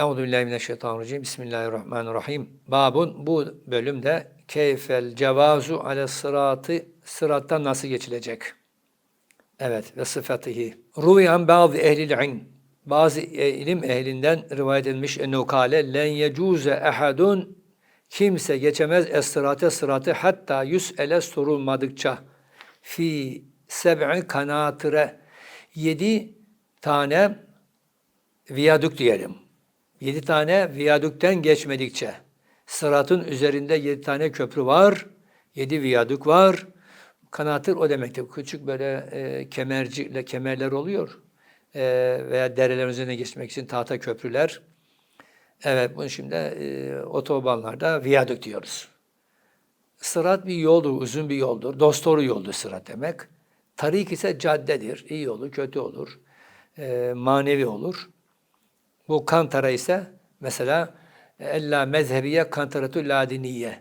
Euzubillahimineşşeytanirracim. Bismillahirrahmanirrahim. Babun bu bölümde keyfel cevazu ale sıratı sırattan nasıl geçilecek? Evet ve sıfatihi. Ruviyan bazı ehlil ilm. Bazı ilim ehlinden rivayet edilmiş ennehu kâle len yecuze ehadun kimse geçemez esrate sıratı hatta yüs'ele sorulmadıkça fi seb'i kanatire yedi tane viyadük diyelim. Yedi tane viyadükten geçmedikçe sıratın üzerinde yedi tane köprü var, yedi viyadük var. Kanatır o demektir. Küçük böyle e, kemerci, kemerler oluyor. E, veya derelerin üzerine geçmek için tahta köprüler. Evet, bunu şimdi e, otobanlarda viyadük diyoruz. Sırat bir yoldur, uzun bir yoldur. Dostoru yoldur sırat demek. Tarik ise caddedir. İyi olur, kötü olur. E, manevi olur. Bu kantara ise mesela ella mezhebiye kantaratu ladiniye.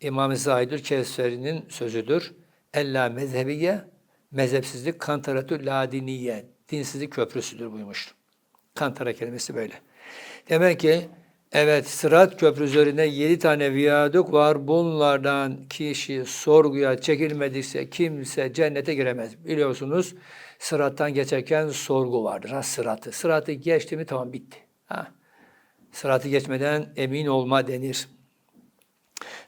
İmam-ı Zahidül Kevseri'nin sözüdür. Ella mezhebiye mezhepsizlik kantaratu ladiniye. Dinsizlik köprüsüdür buymuş. Kantara kelimesi böyle. Demek ki evet Sırat Köprü üzerinde yedi tane viyaduk var. Bunlardan kişi sorguya çekilmedikse kimse cennete giremez. Biliyorsunuz Sırattan geçerken sorgu vardır. Ha sıratı. Sıratı geçti mi tamam bitti. Ha. Sıratı geçmeden emin olma denir.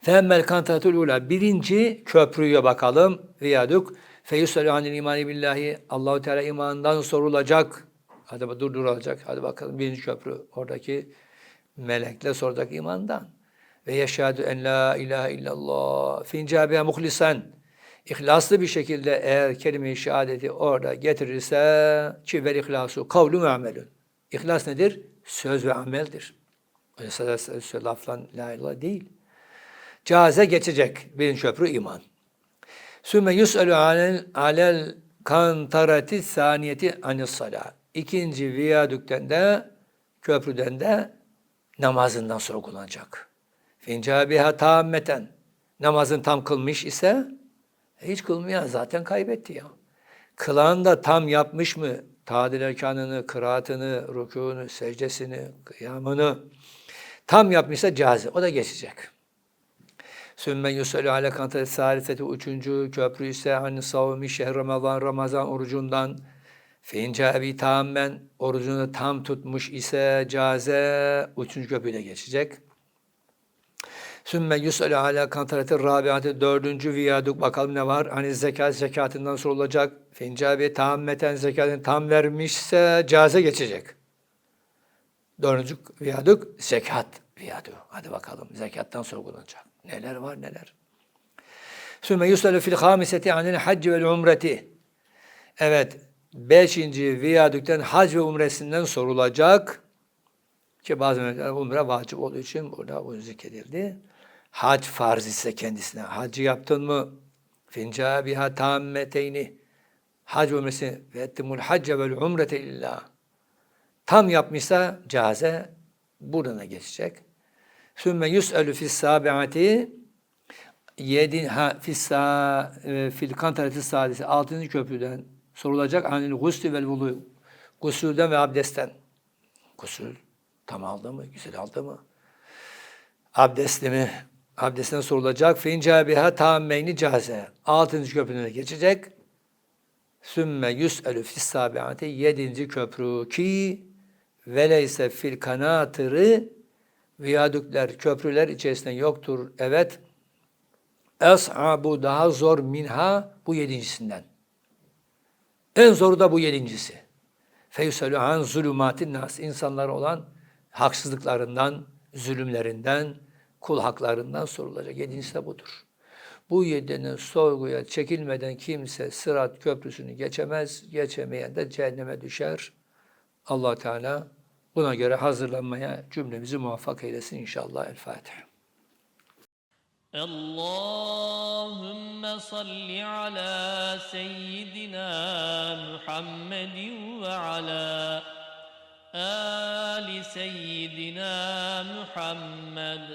Femmel kantatul ula. Birinci köprüye bakalım. Viyaduk. Feyusalü anil imani billahi. Allahu Teala imandan sorulacak. Hadi dur dur olacak. Hadi bakalım birinci köprü. Oradaki melekle soracak imandan. Ve yeşhedü en la ilahe illallah. Fincabiha muhlisen. İhlaslı bir şekilde eğer kelime-i şehadeti orada getirirse ki vel ihlasu kavlu ve. İhlas nedir? Söz ve ameldir. Öyle laflan la ilahe değil. Caze geçecek birinci köprü iman. Sümme yus'elu alel, alel kantarati saniyeti anis salah. İkinci viyadükten de köprüden de namazından sorgulanacak. Fincabiha tammeten. Namazın tam kılmış ise hiç kılmayan zaten kaybetti ya. Kılan da tam yapmış mı? Tadil erkanını, kıraatını, rükûnu, secdesini, kıyamını tam yapmışsa cazi. O da geçecek. Sümme yusalü ale kantar saliseti üçüncü köprü ise hani savmi şehr Ramazan Ramazan orucundan finca ebi tamamen orucunu tam tutmuş ise caze üçüncü köprüyle geçecek. Sümme yus'alü ala kantarati rabiatı dördüncü viyaduk bakalım ne var? Hani zekat zekatından sorulacak. Fincabi tammeten zekatını tam vermişse caze geçecek. Dördüncü viyaduk zekat viyaduk. Hadi bakalım zekattan sorgulanacak. Neler var neler. Sümme yus'alü fil hamiseti anil hacci vel umreti. Evet. Beşinci viyadükten hac ve umresinden sorulacak. Ki bazı mevzular umre vacip olduğu için burada bu zikredildi. Hac farz ise kendisine. Hacı yaptın mı? Finca biha tammeteyni. Hac umresi ve ettimul hacce vel umrete illa. Tam yapmışsa caze buradan geçecek. Sümme yus'elü fis sabiati yedi ha fissa e, fil kantareti sadisi altıncı köprüden sorulacak anil gusli vel vulu gusülden ve abdestten. Gusül tam aldı mı? Güzel aldı mı? Abdestli mi? Abdestinden sorulacak. Finca biha tammeyni caze. Altıncı köprüne geçecek. Sümme yüs'elü fis sabiati. Yedinci köprü ki veleyse fil kanatırı viyadükler, köprüler içerisinde yoktur. Evet. Es'abu daha zor minha bu yedincisinden. En zoru da bu yedincisi. Feyuselü an zulümatin nas. insanlar olan haksızlıklarından, zulümlerinden, kul haklarından sorulacak. Yedincisi de budur. Bu yedinin sorguya çekilmeden kimse sırat köprüsünü geçemez. Geçemeyen de cehenneme düşer. allah Teala buna göre hazırlanmaya cümlemizi muvaffak eylesin inşallah. El Fatiha. اللهم صل على سيدنا محمد وعلى آل سيدنا محمد